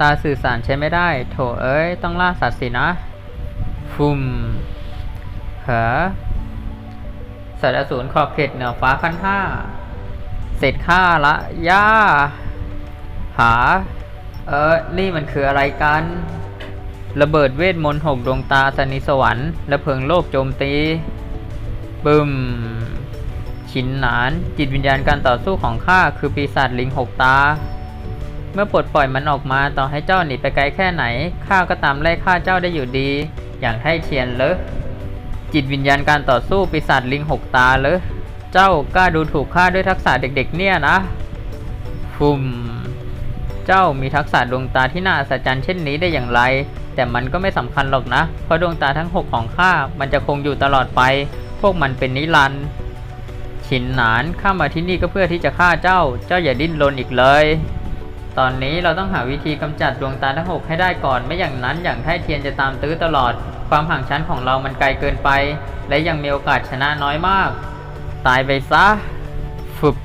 ตาสื่อสารใช้ไม่ได้ โถเอ้ย ต้องล่าสัตว์สินะ ฟุมเหอสัตว์อสูรขอบเขตเหนือฟ้าขั้นห้า เสร็จข้าละย่า หา เออ นี่มันคืออะไรกัน ระเบิดเวทมนต์หกดวงตาสนิสวรรค์และเพิงโลกโจมตี บึมชินหนาน จิตวิญญาณการต่อสู้ของข้าคือปีศาจลิงหกตา เมื่อปลดปล่อยมันออกมาต่อให้เจ้าหนีไปไกลแค่ไหนข้าก็ตามไล่ฆ่าเจ้าได้อยู่ดี อย่างไท่เทียนเลยจิตวิญญาณการต่อสู้ปีศาจลิงหกตาเลยเจ้ากล้าดูถูกข้าด้วยทักษะเด็กๆ เนี่ยนะฟุมเจ้ามีทักษะดวงตาที่น่าอัศจรรย์เช่นนี้ได้อย่างไร แต่มันก็ไม่สำคัญหรอกนะ เพราะดวงตาทั้ง 6 ของข้ามันจะคงอยู่ตลอดไป พวกมันเป็นนิรันดร์ฉินหนานข้ามาที่นี่ก็เพื่อที่จะฆ่าเจ้า เจ้าอย่าดิ้นรนอีกเลย ตอนนี้เราต้องหาวิธีกำจัดดวงตาทั้ง6ให้ได้ก่อน ไม่อย่างนั้นอย่างไท่เทียนจะตามตื้อตลอด ความห่างชั้นของเรามันไกลเกินไป และยังมีโอกาสชนะน้อยมาก ตายไปซะฟึบ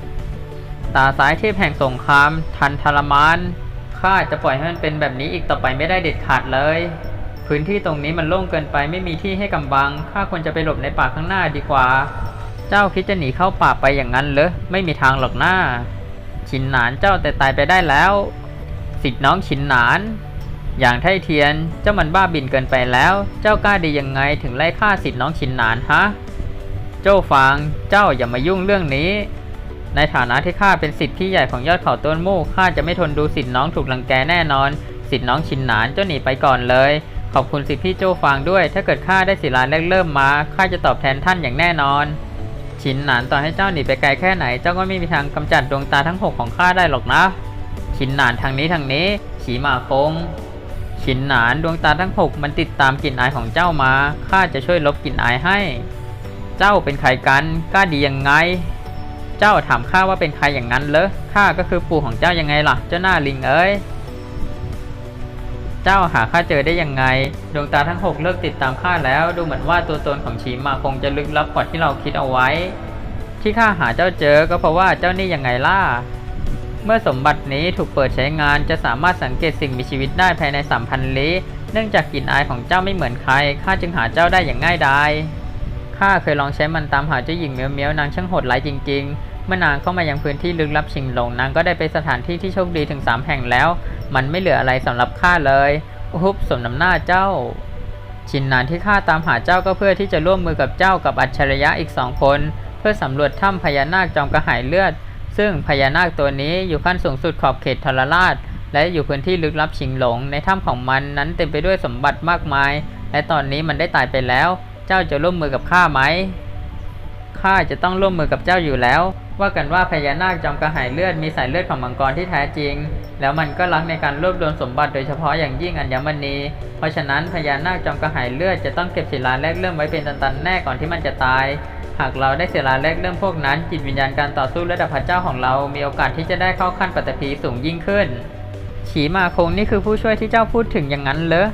ตาซ้ายเทพแห่งสงคราม ทันทรมานข้าจะปล่อยให้มันเป็นแบบนี้อีกต่อไปไม่ได้เด็ดขาดเลย พื้นที่ตรงนี้มันโล่งเกินไปไม่มีที่ให้กำบังข้าควรจะไปหลบในป่าข้างหน้าดีกว่า เจ้าคิดจะหนีเข้าป่าไปอย่างนั้นเหรอไม่มีทางหรอกหน้า ชินหนานเจ้าแต่ตายไปได้แล้ว สิทธิ์น้องชินหนาน อย่างไท่เทียนเจ้ามันบ้าบินเกินไปแล้ว เจ้ากล้าดียังไงถึงไล่ฆ่าสิทธิ์น้องชินหนานฮะโจ้ฟางเจ้าอย่ามายุ่งเรื่องนี้ ในฐานะที่ข้าเป็นสิทธิ์พี่ใหญ่ของยอดเขาต้นมู่ข้าจะไม่ทนดูสิทธิ์น้องถูกลังแกแน่นอน สิทธิ์น้องชินหนานเจ้าหนีไปก่อนเลย ขอบคุณสิทธิ์พี่โจ้ฟางด้วย ถ้าเกิดข้าได้ศิลาแรกเริ่มมาข้าจะตอบแทนท่านอย่างแน่นอน ชินหนานต่อให้เจ้าหนีไปไกลแค่ไหน เจ้าก็ไม่มีทางกำจัดดวงตาทั้งหกของข้าได้หรอกนะชินหนานทางนี้ทางนี้ ฉีหมาคงชินหนานดวงตาทั้งหกมันติดตามกลิ่นอายของเจ้ามา ข้าจะช่วยลบกลิ่นอายให้ เจ้าเป็นใครกันกล้าดียังไง เจ้าถามข้าว่าเป็นใครอย่างนั้นเหรอข้าก็คือปู่ของเจ้ายังไงล่ะ เจ้าหน้าลิงเอ้ย เจ้าหาข้าเจอได้ยังไง ดวงตาทั้งหกเลิกติดตามข้าแล้ว ดูเหมือนว่าตัวตนของชีมาคงจะลึกลับกว่าที่เราคิดเอาไว้ ที่ข้าหาเจ้าเจอก็เพราะว่าเจ้านี่ยังไงล่ะ เมื่อสมบัตินี้ถูกเปิดใช้งานจะสามารถสังเกตสิ่งมีชีวิตได้ภายในสามพันลี้เนื่องจากกลิ่นอายของเจ้าไม่เหมือนใครข้าจึงหาเจ้าได้อย่างง่ายดายข้าเคยลองใช้มันตามหาเจ้าหญิงเมียวเมียวนางช่างโหดร้ายจริง ๆ เมื่อนางเข้ามายังพื้นที่ลึกลับชิงหลงนางก็ได้ไปสถานที่ที่โชคดีถึง 3 แห่งแล้ว มันไม่เหลืออะไรสำหรับข้าเลยอุบสมน้ำหน้าเจ้า ชินนานที่ข้าตามหาเจ้าก็เพื่อที่จะร่วมมือกับเจ้ากับอัจฉริยะอีกสองคน เพื่อสำรวจถ้ำพญานาคจอมกระหายเลือด ซึ่งพญานาคตัวนี้อยู่ขั้นสูงสุดขอบเขตทรราช และอยู่พื้นที่ลึกลับชิงหลง ในถ้ำของมันนั้นเต็มไปด้วยสมบัติมากมาย และตอนนี้มันได้ตายไปแล้ว เจ้าจะร่วมมือกับข้าไหมข้าจะต้องร่วมมือกับเจ้าอยู่แล้ว ว่ากันว่าพญานาคจอมกระหายเลือดมีสายเลือดของมังกรที่แท้จริง แล้วมันก็รักในการรวบรวมสมบัติโดยเฉพาะอย่างยิ่งอัญมณี เพราะฉะนั้นพญานาคจอมกระหายเลือดจะต้องเก็บศิลาแรกเริ่มไว้เป็นตันๆแน่ก่อนที่มันจะตาย หากเราได้ศิลาแรกเริ่มพวกนั้น จิตวิญญาณการต่อสู้ระดับพระเจ้าของเรา มีโอกาสที่จะได้เข้าขั้นปัตตภีสูงยิ่งขึ้น ฉีมาคงนี่คือผู้ช่วยที่เจ้าพูดถึงอย่างนั้นเหรอ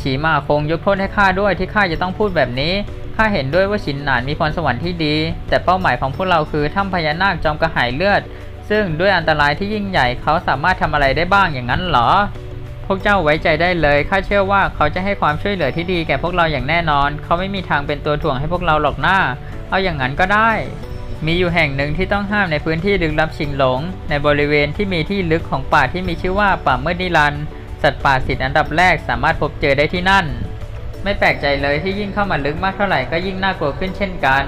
ฉีมาคงยกโทษให้ข้าด้วยที่ข้าจะต้องพูดแบบนี้ ข้าเห็นด้วยว่าชินหนานมีพรสวรรค์ที่ดี แต่เป้าหมายของพวกเราคือถ้ำพญานาคจอมกระหายเลือด ซึ่งด้วยอันตรายที่ยิ่งใหญ่เขาสามารถทำอะไรได้บ้างอย่างนั้นหรอ พวกเจ้าไว้ใจได้เลยข้าเชื่อว่าเขาจะให้ความช่วยเหลือที่ดีแก่พวกเราอย่างแน่นอน เขาไม่มีทางเป็นตัวถ่วงให้พวกเราหรอกหน้า เอาอย่างนั้นก็ได้มีอยู่แห่งหนึ่งที่ต้องห้ามในพื้นที่ลึกลับชิงหลง ในบริเวณที่มีที่ลึกของป่าที่มีชื่อว่าป่ามืดนิรันด์สัตว์ป่าสิทธิ์อันดับแรกสามารถพบเจอได้ที่นั่น ไม่แปลกใจเลยที่ยิ่งเข้ามาลึกมากเท่าไหร่ก็ยิ่งน่ากลัวขึ้นเช่นกัน